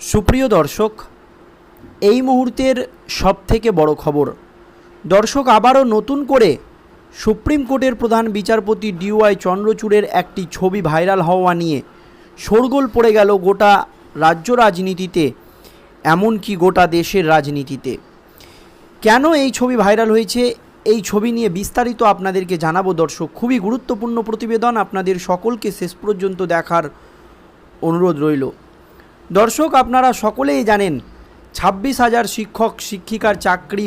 সুপ্রিয় দর্শক, এই মুহূর্তের সবথেকে বড় খবর। দর্শক, আবারও নতুন করে সুপ্রিম কোর্টের প্রধান বিচারপতি ডিওয়াই চন্দ্রচূড়ের একটি ছবি ভাইরাল হওয়া নিয়ে শোরগোল পড়ে গেল গোটা রাজ্য রাজনীতিতে, এমনকি গোটা দেশের রাজনীতিতে। কেন এই ছবি ভাইরাল হয়েছে? এই ছবি নিয়ে বিস্তারিত আপনাদেরকে জানাব দর্শক। খুবই গুরুত্বপূর্ণ প্রতিবেদন আপনাদের সকলকে শেষ পর্যন্ত দেখার অনুরোধ রইল। দর্শক, আপনারা সকলেই জানেন, ছাব্বিশ হাজার শিক্ষক, শিক্ষিকার চাকরি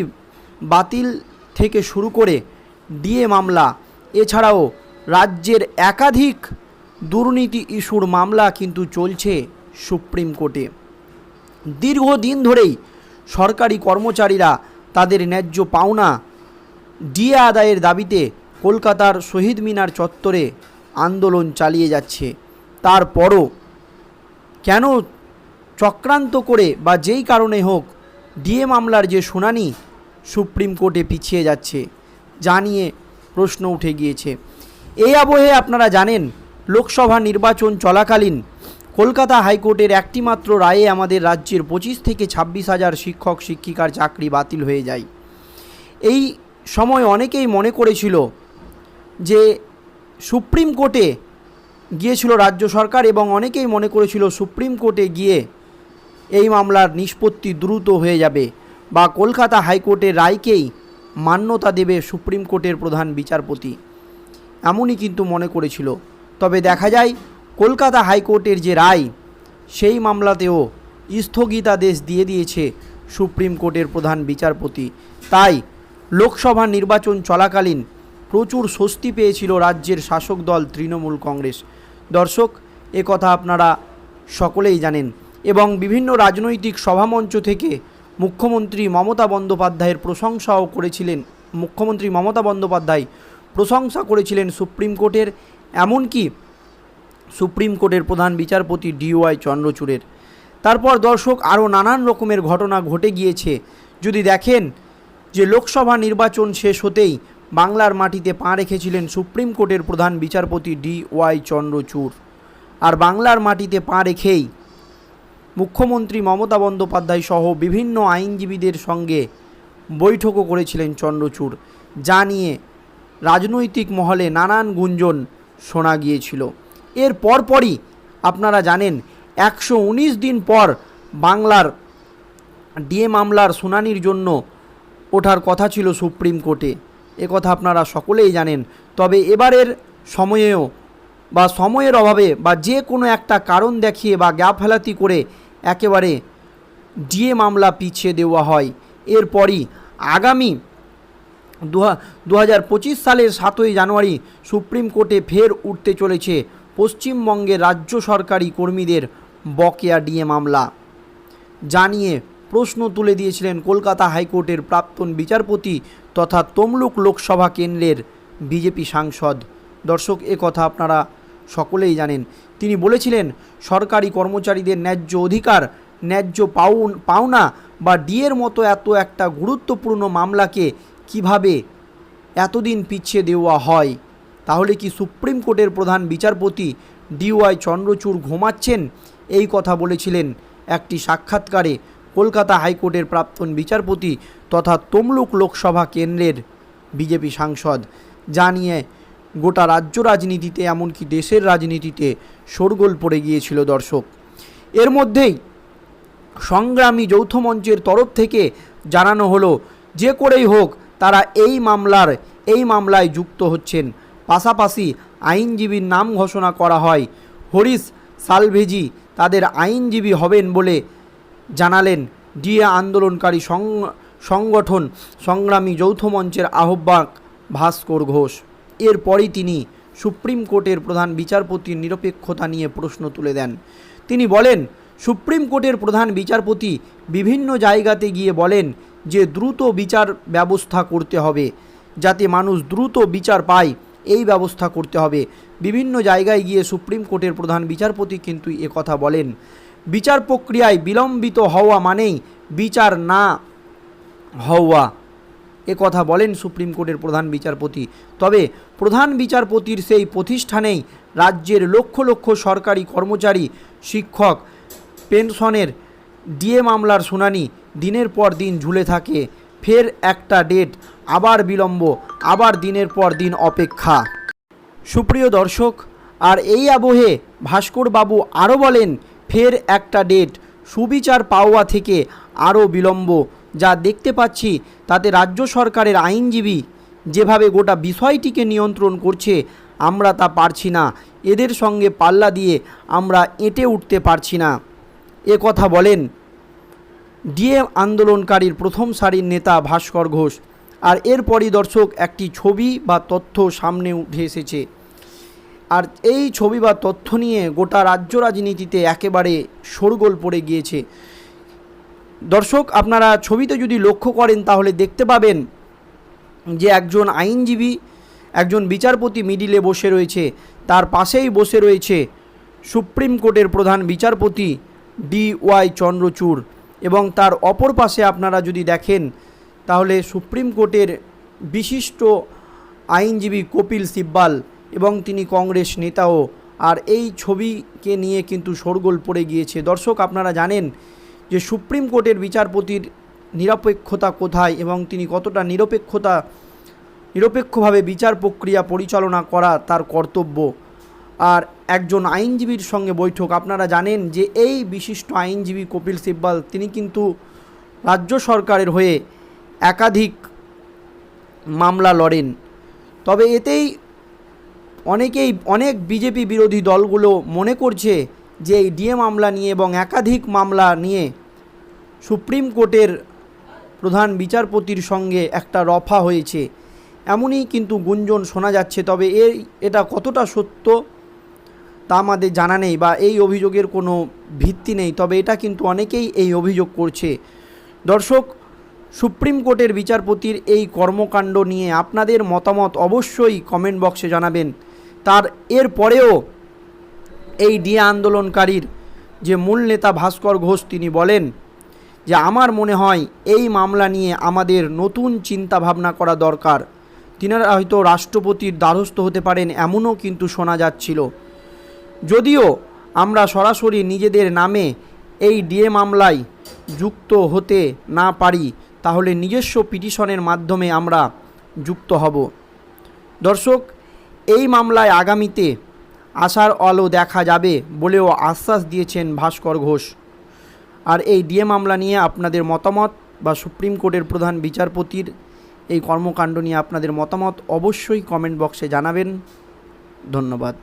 বাতিল থেকে শুরু করে ডিএ মামলা, এছাড়াও রাজ্যের একাধিক দুর্নীতি ইস্যুর মামলা কিন্তু চলছে সুপ্রিম কোর্টে। দীর্ঘদিন ধরেই সরকারি কর্মচারীরা তাদের ন্যায্য পাওনা ডিএ আদায়ের দাবিতে কলকাতার শহীদ মিনার চত্বরে আন্দোলন চালিয়ে যাচ্ছে। তারপরও কেন চক্রান্ত করে বা যেই কারণে হোক ডিএ মামলার যে শুনানি সুপ্রিম কোর্টে পিছিয়ে যাচ্ছে যা নিয়ে প্রশ্ন উঠে গিয়েছে। এই আবহে আপনারা জানেন, লোকসভা নির্বাচন চলাকালীন কলকাতা হাইকোর্টের একটিমাত্র রায়ে আমাদের রাজ্যের পঁচিশ থেকে ছাব্বিশ হাজার শিক্ষক, শিক্ষিকার চাকরি বাতিল হয়ে যায়। এই সময় অনেকেই মনে করেছিল যে সুপ্রিম কোর্টে গিয়েছিল রাজ্য সরকার এবং অনেকেই মনে করেছিল সুপ্রিম কোর্টে গিয়ে এই মামলার নিষ্পত্তি দ্রুত হয়ে যাবে বা কলকাতা হাইকোর্টের রায়কেই মান্যতা দেবে সুপ্রিম কোর্টের প্রধান বিচারপতি। এমনই কিন্তু মনে করেছিল। তবে দেখা যায়, কলকাতা হাইকোর্টের যে রায়, সেই মামলাতেও স্থগিতাদেশ দিয়ে দিয়েছে সুপ্রিম কোর্টের প্রধান বিচারপতি। তাই লোকসভা নির্বাচন চলাকালীন প্রচুর স্বস্তি পেয়েছিল রাজ্যের শাসক দল তৃণমূল কংগ্রেস। দর্শক, এ কথা আপনারা সকলেই জানেন। এবং বিভিন্ন রাজনৈতিক সভামঞ্চ থেকে মুখ্যমন্ত্রী মমতা বন্দ্যোপাধ্যায়ের প্রশংসাও করেছিলেন। মুখ্যমন্ত্রী মমতা বন্দ্যোপাধ্যায় প্রশংসা করেছিলেন সুপ্রিম কোর্টের, এমনকি সুপ্রিম কোর্টের প্রধান বিচারপতি ডিওয়াই চন্দ্রচূড়ের। তারপর দর্শক, আরও নানান রকমের ঘটনা ঘটে গিয়েছে। যদি দেখেন যে লোকসভা নির্বাচন শেষ হতেই বাংলার মাটিতে পা রেখেছিলেন সুপ্রিম কোর্টের প্রধান বিচারপতি ডি ওয়াই চন্দ্রচূড়। আর বাংলার মাটিতে পা রেখেই মুখ্যমন্ত্রী মমতা বন্দ্যোপাধ্যায় সহ বিভিন্ন আইনজীবীদের সঙ্গে বৈঠকও করেছিলেন চন্দ্রচূড়, যা নিয়ে রাজনৈতিক মহলে নানান গুঞ্জন শোনা গিয়েছিল। এর পরপরই আপনারা জানেন, একশো উনিশ দিন পর বাংলার ডিএ মামলার শুনানির জন্য ওঠার কথা ছিল সুপ্রিম কোর্টে। কথা আপনারা সকলেই জানেন, তবে এবারের সময়েও বা সময়ের অভাবে বা যে কোনো একটা কারণ দেখিয়ে বা গ্যাফেলাতি করে একেবারে ডিএ মামলা পিছিয়ে দেওয়া হয়। এরপরই আগামী দু হাজার পঁচিশ সালের সাতই জানুয়ারি সুপ্রিম কোর্টে ফের উঠতে চলেছে পশ্চিমবঙ্গের রাজ্য সরকারি কর্মীদের বকেয়া ডিএ মামলা। জানিয়ে প্রশ্ন তুলে দিয়েছিলেন কলকাতা হাইকোর্টের প্রাক্তন বিচারপতি তথা তমলুক লোকসভা কেন্দ্রের বিজেপি সাংসদ। দর্শক, এ কথা আপনারা সকলেই জানেন। তিনি বলেছিলেন, সরকারি কর্মচারীদের ন্যায্য অধিকার, ন্যায্য পাউন পাওনা বা ডিএর মতো এত একটা গুরুত্বপূর্ণ মামলাকে কীভাবে এতদিন পিছিয়ে দেওয়া হয়? তাহলে কি সুপ্রিম কোর্টের প্রধান বিচারপতি ডিওয়াই চন্দ্রচূড় ঘুমাচ্ছেন? এই কথা বলেছিলেন একটি সাক্ষাৎকারে কলকাতা হাইকোর্টের প্রাক্তন বিচারপতি তথা তমলুক লোকসভা কেন্দ্রের বিজেপি সাংসদ। যা নিয়ে গোটা রাজ্য রাজনীতিতে, এমনকি দেশের রাজনীতিতে শোরগোল পড়ে গিয়েছিল দর্শক। এর মধ্যেই সংগ্রামী যৌথ মঞ্চের তরফ থেকে জানানো হলো, যে করেই হোক তারা এই মামলার, এই মামলায় যুক্ত হচ্ছেন। পাশাপাশি আইনজীবীর নাম ঘোষণা করা হয়। হরিশ সালভেজি তাদের আইনজীবী হবেন বলে জানালেন ডিএ আন্দোলনকারী সংগঠন, সংগ্রামী যৌথ মঞ্চের আহ্বায়ক ভাস্কর ঘোষ। এরপরই তিনি সুপ্রিম কোর্টের প্রধান বিচারপতির নিরপেক্ষতা নিয়ে প্রশ্ন তুলে দেন। তিনি বলেন, সুপ্রিম কোর্টের প্রধান বিচারপতি বিভিন্ন জায়গাতে গিয়ে বলেন যে দ্রুত বিচার ব্যবস্থা করতে হবে, যাতে মানুষ দ্রুত বিচার পায়, এই ব্যবস্থা করতে হবে। বিভিন্ন জায়গায় গিয়ে সুপ্রিম কোর্টের প্রধান বিচারপতি কিন্তু কথা বলেন, বিচার প্রক্রিয়ায় বিলম্বিত হওয়া মানেই বিচার না হওয়া। কথা বলেন সুপ্রিম কোর্টের প্রধান বিচারপতি। তবে প্রধান বিচারপতির সেই প্রতিষ্ঠানেই রাজ্যের লক্ষ লক্ষ সরকারি কর্মচারী, শিক্ষক, পেনশনের ডিএ মামলার শুনানি দিনের পর দিন ঝুলে থাকে। ফের একটা ডেট, আবার বিলম্ব, আবার দিনের পর দিন অপেক্ষা। সুপ্রিয় দর্শক, আর এই আবহে ভাস্কর বাবু আরও বলেন, ফের একটা ডেট, সুবিচার পাওয়া থেকে আরও বিলম্ব যা দেখতে পাচ্ছি, তাতে রাজ্য সরকারের আইনজীবী যেভাবে গোটা বিষয়টিকে নিয়ন্ত্রণ করছে, আমরা তা পারছি না। এদের সঙ্গে পাল্লা দিয়ে আমরা এঁটে উঠতে পারছি না। এ কথা বলেন ডিএম আন্দোলনকারীর প্রথম সারির নেতা ভাস্কর ঘোষ। আর এরপরই দর্শক একটি ছবি বা তথ্য সামনে উঠে এসেছে। আর এই ছবি বা তথ্য নিয়ে গোটা রাজ্য রাজনীতিতে একেবারে শোরগোল পড়ে গিয়েছে। দর্শক, আপনারা ছবিতে যদি লক্ষ্য করেন, তাহলে দেখতে পাবেন যে একজন আইনজীবী, একজন বিচারপতি মিডিলে বসে রয়েছে। তার পাশেই বসে রয়েছে সুপ্রিম কোর্টের প্রধান বিচারপতি ডি ওয়াই চন্দ্রচূড়। এবং তার অপর পাশে আপনারা যদি দেখেন, তাহলে সুপ্রিম কোর্টের বিশিষ্ট আইনজীবী কপিল সিব্বাল এবং তিনি কংগ্রেস নেতাও। আর এই ছবিকে নিয়ে কিন্তু শোরগোল পড়ে গিয়েছে। দর্শক, আপনারা জানেন যে সুপ্রিম কোর্টের বিচারপতির নিরপেক্ষতা কোথায় এবং তিনি কতটা নিরপেক্ষতা, নিরপেক্ষভাবে বিচার প্রক্রিয়া পরিচালনা করা তার কর্তব্য। আর একজন আইনজীবীর সঙ্গে বৈঠক। আপনারা জানেন যে এই বিশিষ্ট আইনজীবী কপিল সিব্বাল, তিনি কিন্তু রাজ্য সরকারের হয়ে একাধিক মামলা লড়েন। তবে এতেই অনেকেই, অনেক বিজেপি বিরোধী দলগুলো মনে করছে যে এই ডিএ মামলা নিয়ে এবং একাধিক মামলা নিয়ে সুপ্রিম কোর্টের প্রধান বিচারপতির সঙ্গে একটা রফা হয়েছে। এমনই কিন্তু গুঞ্জন শোনা যাচ্ছে, তবে এই এটা কতটা সত্য তা আমাদের জানা নেই বা এই অভিযোগের কোনো ভিত্তি নেই, তবে এটা কিন্তু অনেকেই এই অভিযোগ করছে। দর্শক, সুপ্রিম কোর্টের বিচারপতির এই কর্মকাণ্ড নিয়ে আপনাদের মতামত অবশ্যই কমেন্ট বক্সে জানাবেন। তার এর পরেও এই ডিএ আন্দোলনকারীর যে মূল নেতা ভাস্কর ঘোষ তিনি বলেন যে আমার মনে হয় এই মামলা নিয়ে আমাদের নতুন চিন্তা ভাবনা করা দরকার। তিনারা হয়তো রাষ্ট্রপতির দ্বারস্থ হতে পারেন এমনও কিন্তু শোনা যাচ্ছিল। যদিও আমরা সরাসরি নিজেদের নামে এই ডিএ মামলায় যুক্ত হতে না পারি, তাহলে নিজস্ব পিটিশনের মাধ্যমে আমরা যুক্ত হব। দর্শক, এই মামলায় আগামীতে আশার আলো দেখা যাবে বলেও আশ্বাস দিয়েছেন ভাস্কর ঘোষ। আর এই ডিএ মামলা নিয়ে আপনাদের মতামত বা সুপ্রিম কোর্টের প্রধান বিচারপতির এই কর্মকাণ্ড নিয়ে আপনাদের মতামত অবশ্যই কমেন্ট বক্সে জানাবেন। ধন্যবাদ।